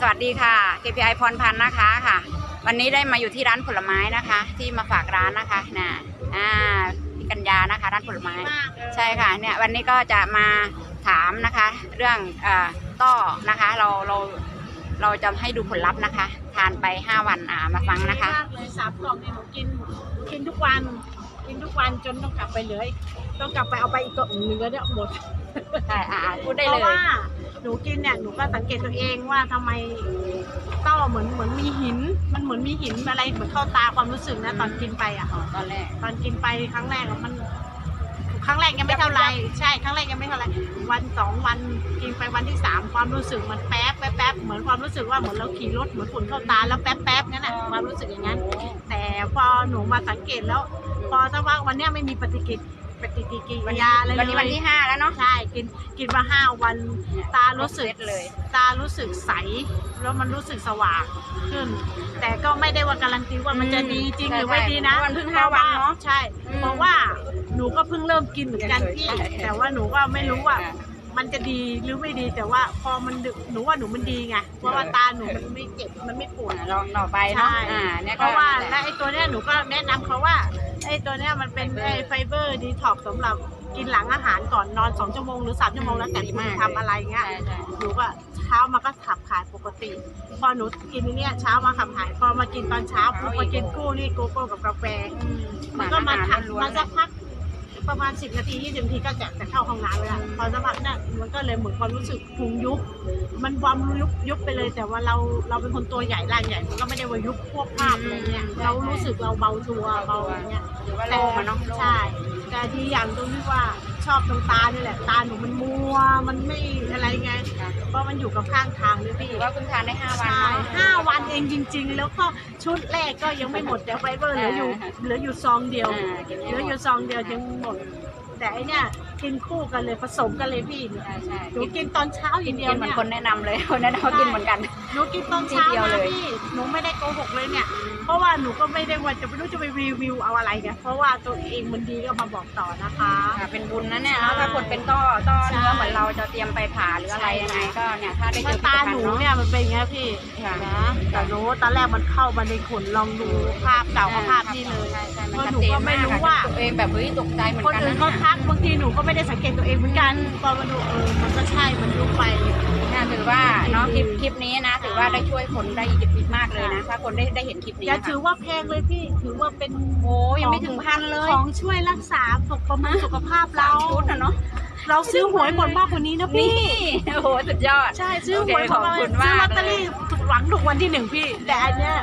สวัสดีค่ะ KPI พรพันธ์นะคะค่ะ วันนี้ได้มาอยู่ที่ร้านผลไม้นะคะ ที่มาฝากร้านนะคะนะอ่าพี่กัญญานะคะ ร้านผลไม้มากเลยใช่ค่ะเนี่ยวันนี้ก็จะมาถามนะคะ เรื่องเอ่อต้อนะคะ เราเราเราจะให้ดูผลลัพธ์นะคะ ทานไป 5 วันอ่ามาฟังนะคะมากเลยสามกล่องเนี่ยหนูกินกินทุกวันกินทุกวันจนต้องกลับไปเลย ต้องกลับไปเอาไปอีกกล่องหนึ่งแล้วเนี่ยหมด ใช่อ่าพูดได้เพเลราะย ว่าหนูกินเนี่ยหนูก็สังเกตตัวเองว่าทำไมต้อเหมือนเหมือนมีหิน มันเหมือนมีหินอะไรเหมือนเข้าตาความรู้สึกนะตอนกินไปอะ ตอนแรก ตอนกินไปครั้งแรกอะมัน ครั้งแรกยังไม่เท่าไหรใช่ครั้งแรกยังไม่เท่าไหรวันสองวันกินไปวันที่สามความรู้สึกมันแป๊บแป๊บแป๊บเหมือนความรู้สึกว่าเหมือนเราขี่รถเหมือนฝุ่นเข้าตาแล้วแป๊บแป๊บนั่นแหละความรู้สึกอย่างนั้น แต่พอหนูมาสังเกตแล้ว พอสักพักวันเนี้ยไม่มีปฏิกิริ ปฏิกิริยาอะไรวันนี้วันเลยที่5แล้วเนาะ ใช่กินกินมาห้าวันตารู้สึกเซตเลย ตารู้สึกใสแล้วมันรู้สึกสว่างขึ้น แต่ก็ไม่ได้ว่าการันตีว่ามันจะดีจริงใช่หรือไม่ดีนะใช่มันเพิ่งห้าวันเนอะใช่อืมเพราะว่าหนูก็เพิ่งเริ่มกินเหมือนกันพี่ใช่แต่ว่าหนูก็ไม่รู้ว่า มันจะดีหรือไม่ดีแต่ว่าพอมันดึกหนูว่าหนูมันดีไงเพราะว่าตาหนูมันไม่เจ็บมันไม่ปวดอ่าลองต่อไปเนาะใช่ อ่าเนี่ยเพก็ราะว่านั่นแหและละไอ้ตัวเนี้ยหนูก็แนะนำเขาว่าไอ้ตัวเนี้ยมันเป็นไอ้ไฟเบอร์ดีท็อกสำหรับกินหลังอาหารก่อนนอนสองชั่วโมงหรือสามชั่วโมงแล้วแต่คุณทำอะไรเงี้ย ใช่ใช่หนูก็เช้ามาก็ขับถ่ายปกติ พอหนูกินอันเนี่ยเช้ามาขับถ่ายพอมากินตอนเช้าปุ๊บมากินกู้นี่โกโก้กับกาแฟมันก็มาถักมาสักพัก ประมาณสิบนาทียี่สิบนาทีก็จะจะเข้าห้องน้ำแล้วพอสักพักเนี่ยมันก็เลยเหมือนความรู้สึกพุงยุบมันบวมยุบยุบไปเลย แต่ว่าเราเราเป็นคนตัวใหญ่ร่างใหญ่มันก็ไม่ได้ว่ายุบพวกภาพอะไรเงี้ยเรารู้สึกเราเบาตัวเบาอย่างเงี้ยหรือว่าโล่ง อะเนาะโล่งใช่แต่ดีอย่างตรงที่ว่าชอบตรงตานี่แหละ ตาหนูมันมัว มันไม่อะไรไงค่ะเพราะมันอยู่กับข้างทางด้วยพี่ถือว่าเพิ่งทานได้5วันใช่เนาะห้าวันเองจริง ๆ แล้วก็ชุดแรกก็ยังไม่หมดแต่ไฟเบอร์เหลืออยู่อ่าเหลืออยู่ซองเดียวอ่ากินเหไม่ลือหมอยู่ดซองเดียวยังหมด แต่อันเนี้ยกินคู่กันเลยผสมกันเลยพี่ใช่ใช่หนูกินตอนเช้าอย่างเดีกิยวนเหมือนเนี่ยคนแนะนำเลยคนแนะนำว่ากินเหมือนกัน หนูกินตอนเช้าทีเดียวนะเลยพี่หนูไม่ได้โกหกเลยเนี่ย เพราะว่าหนูก็ไม่ได้ว่าจะไม่รู้จะไปรีวิวเอาอะไรเนี่ยเพราะว่าตัวเองมันดีก็มาบอกต่อนะคะ ค่ะเป็นบุญนะเนี่ยแล้วถ้าคนเป็นต้อต้อเนื้อเหมือนเราจะเตรียมไปผ่าหรืออะไรยังไงก็เนี่ยถ้าได้เจก็อตาหนูเนี่ยมันเป็นอย่างเงี้ยพี่ค่ะนะแต่หนูตอนแรกมันเข้ามาในขนลองดูภาพเก่ากับภาพนี่เลยใช่ใช่เพมันราะชัดหนูเจนก็ไม่มากรู้อะว่าตัวเองแบบเฮ้ยตกใจเหมือนคนกันอื่นนะเขาทักบางทีหนูก็ไม่ได้สังเกตตัวเองเหมือนกันพอมาดูเออมันก็ใช่มันยุบไปเนี่ยถือว่าเนาะคลิปคลิปนี้นะถือว่าได้ช่วยคนได้อีกมากเลยนะถ้าคนได้ได้เห็นคลิปนี้อย่านะถืคะอว่าแพงเลยพี่ถือว่าเป็นโอ้ยังไม่ถึงพันเลยของช่วยรักษาสุขภาพสุขภาพเราชุดอะเนาะเราซื้อหวยหมดมากกว่านี้นะพี่นี่โอ้โหสุดยอดใช่ซื้อหวยโอเคขอบคุณซื้อมากลอตเตอรี่ถูกหวังถูกวันที่หนึ่งพี่ แต่อันเนี้ย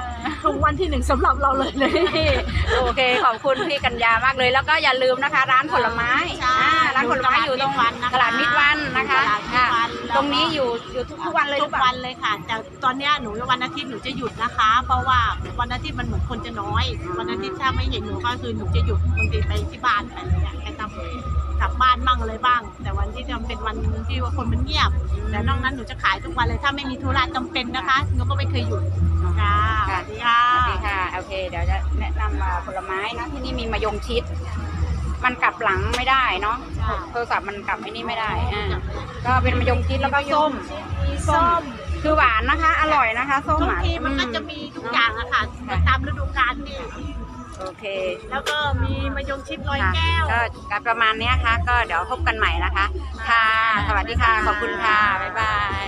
ถูกวันที่หนึ่งสำหรับเราเลยเลยโอเคขอบคุณพี่กัญญามากเลย แล้วก็อย่าลืมนะคะ ร้านผลไม้ใช่อ่า ร้านผลไม้อยู่ตรงตลาดมิตรวันนะคะตลาดมิตรวันนะคะตลาดมิตรวันอ่าตรงนี้อยู่อยู่ทุกทุกวันเลยหทุรือกเปล่าวันเลยค่ะ แต่ตอนเนี้ยหนูวันอาทิตย์หนูจะหยุดนะคะ เพราะว่าวันอาทิตย์มันเหมือนคนจะน้อย วันอาทิตย์ถ้าไม่เห็นหนูก็คือหนูจะหยุดบางทีไปที่บ้านไปอะไรอย่างเงี้ยไปทำกลับบ้านบ้างอะไรบ้าง แต่วันที่จะเป็นวันที่ว่าคนมันเงียบ แต่นอกนั้นหนูจะขายทุกวันเลยถ้าไม่มีธุระจำเป็นนะคะหนูก็ไม่เคยหยุดค่ะสวัสดีค่ะ สวัสดีค่ะ โอเค เดี๋ยวจะแนะนำมาผลไม้นะที่นี่มีมะยงชิด มันกลับหลังไม่ได้เนาะค่ะโทรศัพท์มันกลับไอ้นี่ไม่ได้อ่าก็เป็นมะยงชิดแล้วก็ส้ม มีส้ม คือหวานนะคะ อร่อยนะคะ ส้มทุกอะทีมันก็จะมีทุกอย่างอะค่ะตามฤดูกาลนี่โอเคแล้วก็มีมะยงชิดร้อยค่ะแก้ว ก็การประมาณเนี้ยค่ะ ก็เดี๋ยวพบกันใหม่นะคะ ค่ะ สวัสดีค่ะ ขอบคุณค่ะ บ๊ายบาย